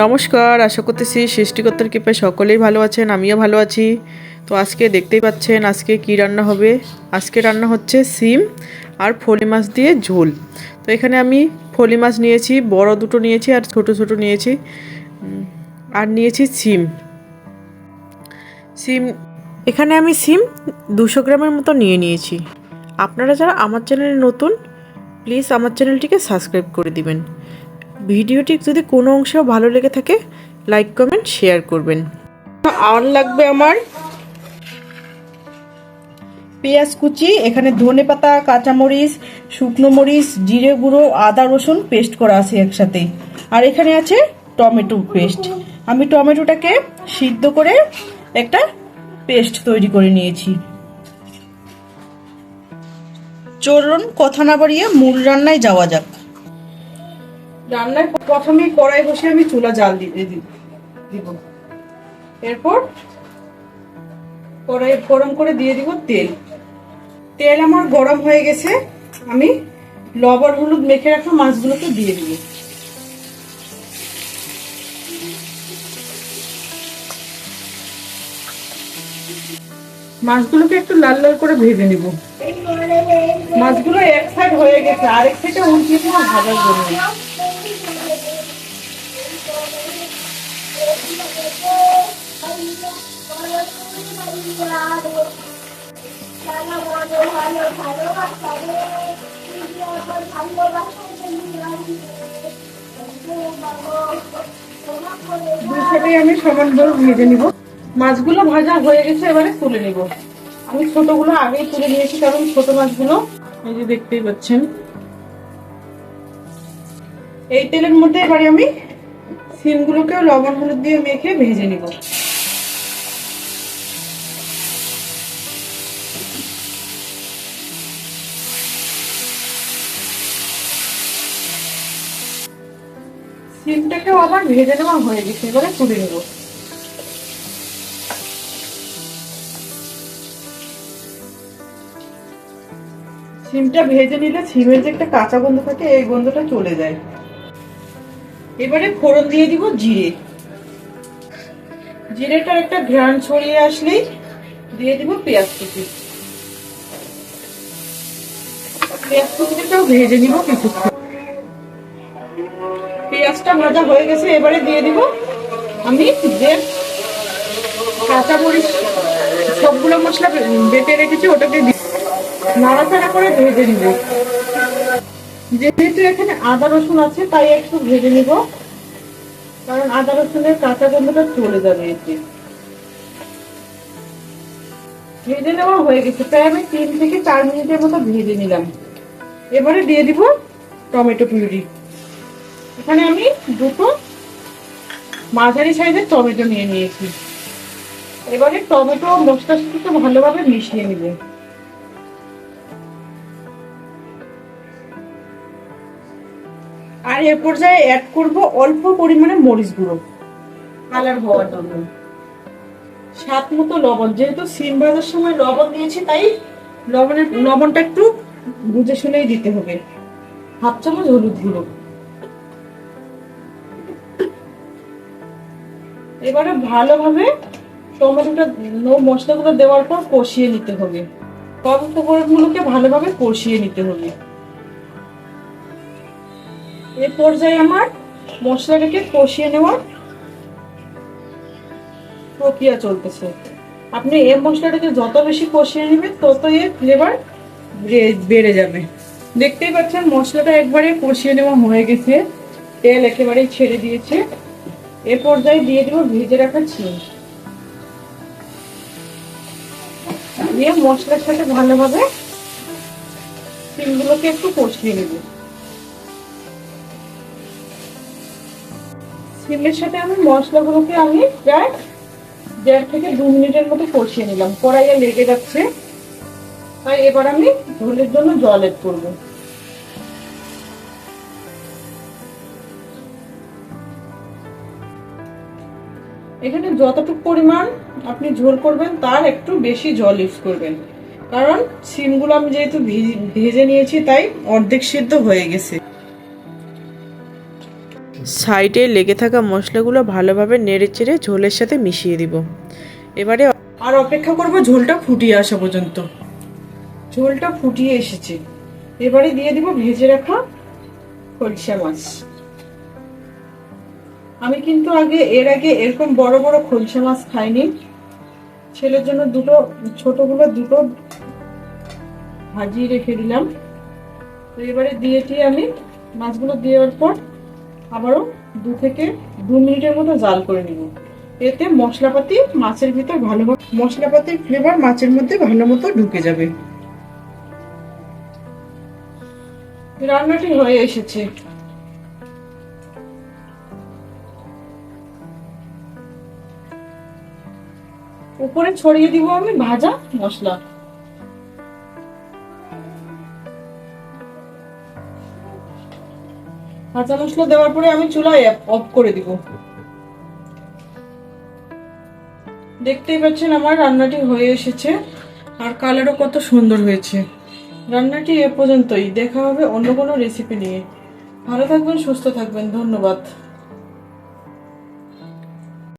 নমস্কার, আশা করতেছি সৃষ্টিকর্তার কৃপায় সকলেই ভালো আছেন, আমিও ভালো আছি। তো আজকে দেখতেই পাচ্ছেন আজকে কি রান্না হবে? আজকে রান্না হচ্ছে সিম আর ফলি মাছ দিয়ে ঝোল। তো এখানে আমি ফলি মাছ নিয়েছি, বড় দুটো নিয়েছি আর ছোট ছোট নিয়েছি আর নিয়েছি সিম। সিম, এখানে আমি সিম দুশো গ্রামের মতো নিয়ে নিয়েছি। আপনারা যারা আমার চ্যানেলে নতুন, প্লিজ আমার চ্যানেলটিকে সাবস্ক্রাইব করে দিবেন। ভিডিওটি যদি কোনো অংশেও ভালো লেগে থাকে লাইক কমেন্ট শেয়ার করবেন। আর লাগবে আমার। পেঁয়াজ কুচি, এখানে ধনে পাতা, কাঁচামরিচ, শুকনো মরিচ, জিরে গুঁড়ো, আদা, রসুন পেস্ট করা আছে একসাথে। আর এখানে আছে টমেটো পেস্ট আমি টমেটোটাকে সিদ্ধ করে একটা পেস্ট তৈরি করে নিয়েছি। চলুন, কথা না বাড়িয়ে মূল রান্নায় যাওয়া যাক। রান্নায় প্রথমে কড়াই বসে আমি চুলা জাল দিতে দি- দিব। এরপর কড়াই গরম করে দিয়ে দিব তেল। তেল আমার গরম হয়ে গেছে, আমি লবণ, হলুদ মেখে রাখা মাছগুলোকে দিয়ে দিব। মাছগুলোকে একটু লাল লাল করে ভেজে নিব। মাছগুলো এক সাইড হয়ে গেছে, আরেক সাইডে উল্টিয়ে ভাজার জন্য। দুই সাইডে আমি সমান ভেজে নিব। মাছগুলো ভাজা হয়ে গেছে, এবারে তুলে নিব। আমি ছোটগুলো আগেই তুলে নিয়েছি, কারণ ছোট মাছগুলো এই যে দেখতেই পাচ্ছেন। এই তেলের মধ্যে এবারে আমি সিমগুলোকে লবণ, হলুদ দিয়ে মেখে ভেজে নিব। সিমটাকেও আবার ভেজে নেওয়া হয়ে গেছে, এবারে তুলে নেব। সিমটা ভেজে নিলে সিমের যে একটা কাঁচা গন্ধ থাকে, এই গন্ধটা চলে যায়। এবারে ফোড়ন দিয়ে দিব জিরে। জিরেটার একটা ঘ্রাণ ছড়িয়ে আসলেই দিয়ে দিব পেঁয়াজ কুচি। পেঁয়াজ কুচিটাও ভেজে নিব কিছুক্ষণ। পেঁয়াজটা ভাজা হয়ে গেছে, এবারে দিয়ে দিব আমি যে কাঁচা মরিচ, সবগুলো মশলা বেটে রেখেছি ওটাকে নাড়াচাড়া করে ভেজে নিব। যেহেতু এখানে আদা রসুন আছে, তাই একটু ভেজে নিব। কারণ আদা রসুনের কাঁচা গন্ধটা চলে যাবে এতে। ভেজে নেওয়া হয়ে গেছে। প্রায় আমি তিন থেকে চার মিনিটের মতো ভেজে নিলাম। এবারে দিয়ে দিব টমেটো পিউরি। এখানে আমি দুটো মাঝারি সাইজের টমেটো নিয়ে নিয়েছি। এবারে টমেটো মশলার সাথে ভালোভাবে মিশিয়ে নিব। আর এ পর্যায়ে অ্যাড করব অল্প পরিমাণে মরিচ গুঁড়ো। কালার হওয়ার জন্য। স্বাদ মতো লবণ। যেহেতু সিম ভাজার সময় লবণ দিয়েছি, তাই লবণের লবণটা একটু বুঝে শুনেই দিতে হবে। হাফ চামচ হলুদ গুঁড়ো। এবারে ভালোভাবে টমেটোটা, নো মশলাগুলো দেওয়ার পর কষিয়ে নিতে হবে। সব উপকরণগুলোকে ভালোভাবে কষিয়ে নিতে হবে। এ পর্যায়ে আমার মশলাটাকে কষিয়ে নেওয়ার প্রক্রিয়া চলতেছে। আপনি এই মশলাটাকে যত বেশি কষিয়ে নেবেন, তত এর ফ্লেভার বেড়ে যাবে। দেখতেই পাচ্ছেন মশলাটা একবারে কষিয়ে নেওয়া হয়ে গেছে। তেল একেবারেই ছেড়ে দিয়েছে। এ পর্যায়ে দিয়ে দেবো ভেজে রাখা চিনি দিয়ে মশলার সাথে ভালোভাবে সিমগুলোকে একটু কষিয়ে নেব। সিমের সাথে আমি মশলাগুলোকে আমি প্রায় দেড় থেকে দু মিনিটের মতো কষিয়ে নিলাম। কড়াইয়ে লেগে যাচ্ছে। তাই এবার আমি ঝোলের জন্য জল এড করব। এখানে যতটুকু পরিমাণ আপনি ঝোল করবেন তার একটু বেশি জল ইউজ করবেন। কারণ সিমগুলো আমি যেহেতু ভিজ- নিয়েছি তাই অর্ধেক সিদ্ধ হয়ে গেছে। সাইডে লেগে থাকা মশলাগুলো ভালোভাবে নেড়ে চেড়ে ঝোলের সাথে মিশিয়ে দিব। এবারে আর অপেক্ষা করব ঝোলটা ফুটিয়ে আসা পর্যন্ত। ঝোলটা ফুটিয়ে এসেছে। এবারে দিয়ে দিব ভেজে রাখা খলসা মাছ। আমি কিন্তু আগে, এর আগে এরকম বড় বড় খলসা মাছ খাইনি। ছেলের জন্য দুটো, ছোটগুলো দুটো ভাজিয়ে রেখে দিলাম। তো এবারে দিয়েছি আমি মাছগুলো দেওয়ার পর আবারও দু থেকে দু মিনিটের মতো জাল করে নিব। এতে মশলাপাতি মাছের ভিতর ভালো মশলাপাতির ফ্লেভার মাছের মধ্যে ভালো মতো ঢুকে যাবে। রান্নাটি হয়ে এসেছে। উপরে ছড়িয়ে দিব আমি, ভাজা মশলা। ভাজা মশলা দেওয়ার পরে আমি চুলায় অফ করে দিব। দেখতেই পাচ্ছেন আমার রান্নাটি হয়ে এসেছে, আর কালারও কত সুন্দর হয়েছে। রান্নাটি এ পর্যন্তই, দেখা হবে অন্য কোনো রেসিপি নিয়ে। ভালো থাকবেন, সুস্থ থাকবেন, ধন্যবাদ।